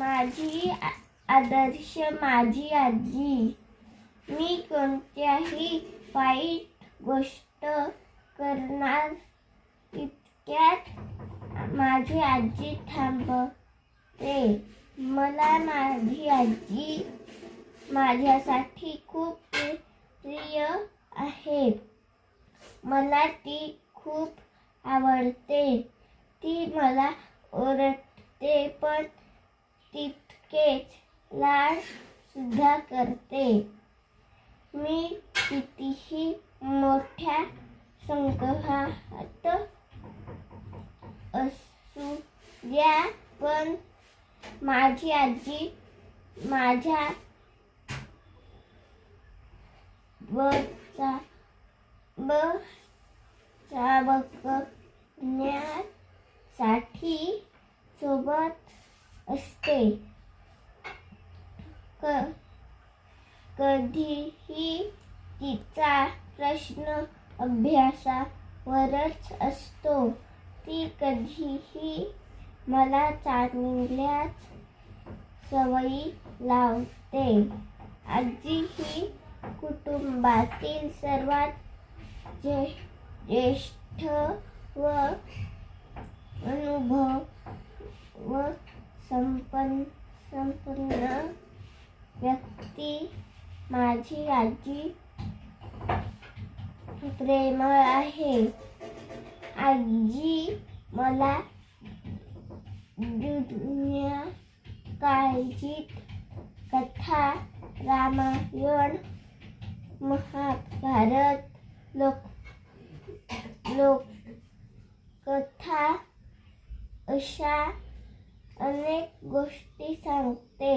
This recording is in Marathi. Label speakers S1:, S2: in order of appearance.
S1: माझी आ- आदर्श माझी आजी. मी कोणत्याही वाईट गोष्ट करणार इतक्यात माझी आजी थांबते. मला माझी आजी माझ्यासाठी खूप प्रिय आहे. मला ती खूप आवडते. ती मला ओरडते पण तितकेच लाड सुद्धा करते. मी कितीही मोठ्या संग्रहात असू द्या पण माझी आजी माझ्या बचा बचा बघण्यासाठी सोबत असते. क कधीही तिचा प्रश्न अभ्यासावरच असतो. ती कधीही मला चांगल्याच सवयी लावते. आजी ही कुटुंबातील सर्वात जे ज्येष्ठ व अनुभव व्यक्ती माझी आजी प्रेमळ आहे. आजी मला जुन्या काळजीत कथा रामायण महाभारत लोक लोककथा अशा अनेक गोष्टी सांगते.